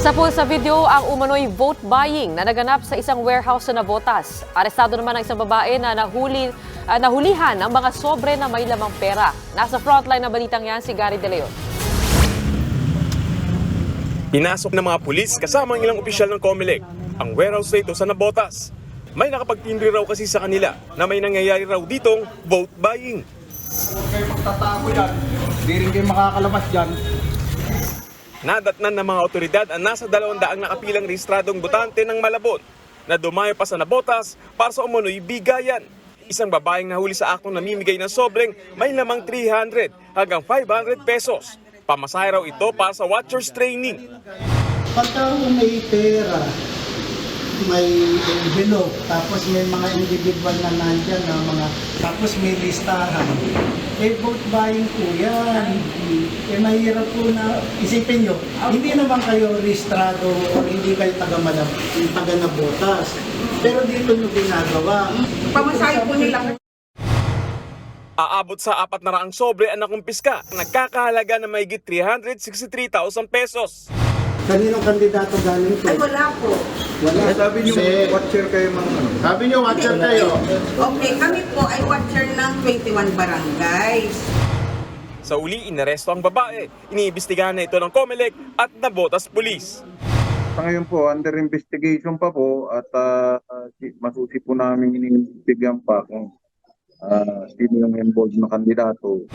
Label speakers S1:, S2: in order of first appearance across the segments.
S1: Sa pool sa video ang umano'y vote buying na naganap sa isang warehouse sa Navotas. Arestado naman ang isang babae na nahuli, ah, nahulihan ng mga sobre na may lamang pera. Nasa frontline na balitang yan si Gary De Leon.
S2: Pinasok ng mga pulis kasama ang ilang opisyal ng COMELEC ang warehouse na ito sa Nabotas. May nakapagtindri raw kasi sa kanila na may nangyayari raw ditong vote buying.
S3: Huwag kayo magtatago dyan. Hindi rin kayo makakalabas dyan.
S2: Nadatnan ng mga otoridad ang nasa dalawang daang nakapilang rehistradong botante ng Malabon na dumayo pa sa Nabotas para sa umunoy bigayan. Isang babaeng nahuli sa aktong namimigay ng sobreng may lamang 300 hanggang 500 pesos. Pamasahe raw ito para sa watchers training.
S4: Pagka may pera, may envelope, tapos may mga individual na nandyan na mga, tapos may listahan. Eh, vote buying po yan. Eh, mahirap po na, isipin nyo, hindi naman kayo registrado o hindi kayo taga-malab, taga na botas. Pero dito nyo ginagawa.
S5: Pamasahe po nila
S2: Aabot sa apat na raang sobre ang nakumpiska, nagkakahalaga na mahigit 363,000 pesos.
S4: Kaninong kandidato galing to?
S5: Ay, wala po.
S4: Wala.
S3: Sabi niyo,
S4: Si-
S3: watcher kayo mga ano.
S4: Sabi nyo, watcher kayo.
S5: Okay, kami po ay watcher ng 21 barangays.
S2: Sa uli, inaresto ang babae. Iniimbestigahan na ito ng COMELEC at Nabotas Police.
S3: Sa ngayon po, under investigation pa po at ah, si- masusi po namin iniimbestigahan pa kung ah, sino yung involved na kandidato.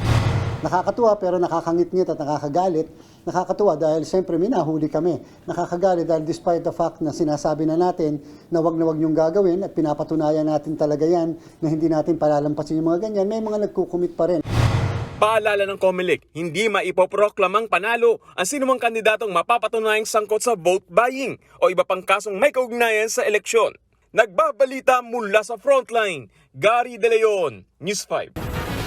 S6: Nakakatuwa pero nakakangit-ngit at nakakagalit. Nakakatuwa dahil siyempre may nahuli kami. Nakakagalit dahil despite the fact na sinasabi na natin na wag na wag yung gagawin at pinapatunayan natin talaga yan na hindi natin palalampasin yung mga ganyan, may mga nagkukumit pa rin.
S2: Paalala ng COMELEC, hindi maipoproklamang panalo ang sinumang kandidatong mapapatunayang sangkot sa vote buying o iba pang kasong may kaugnayan sa eleksyon. Nagbabalita mula sa frontline, Gary De Leon, News 5.